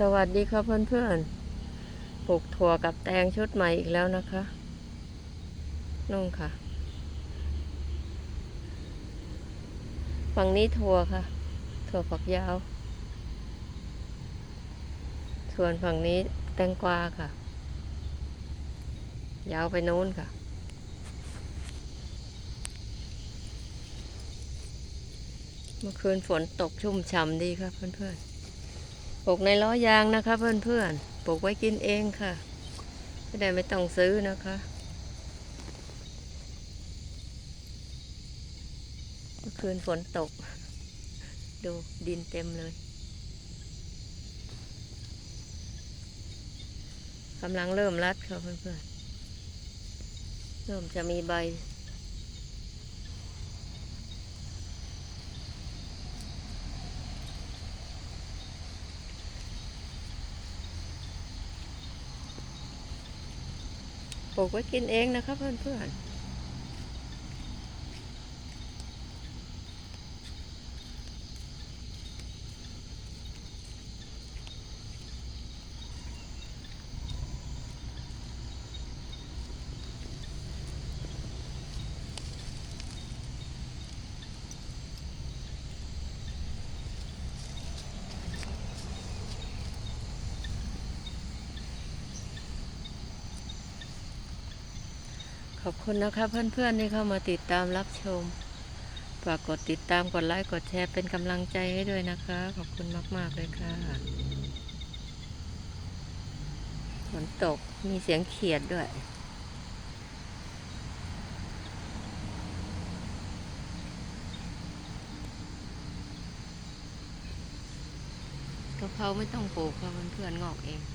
สวัสดีครับเพื่อนๆ ปลูกถั่วกับแตงชุดใหม่อีกแล้วนะคะนุ่งค่ะ ฝั่งนี้ถั่วค่ะ ถั่วฝักยาว ส่วนฝั่งนี้แตงกวาค่ะ ยาวไปโน้นค่ะเมื่อคืนฝนตกชุ่มฉ่ำดีครับเพื่อนๆ ปลูกในล้อยางนะคะเพื่อนๆปลูกไว้กินเองค่ะไม่ได้ไม่ต้องซื้อนะคะเมื่อคืนฝนตก ดูดินเต็มเลยกำลังเริ่มรัดค่ะเพื่อนๆเริ่มจะมีใบ ปลูกไว้กินเองนะครับเพื่อนๆ ขอบคุณนะคะเพื่อนๆที่เข้ามาติดตามรับชม ฝากกดติดตามกดไลค์กดแชร์เป็นกำลังใจให้ด้วยนะคะ ขอบคุณมากๆเลยค่ะฝนตกมีเสียงเขียดด้วยกะเพราไม่ต้องปลูกค่ะเพื่อนๆงอกเอง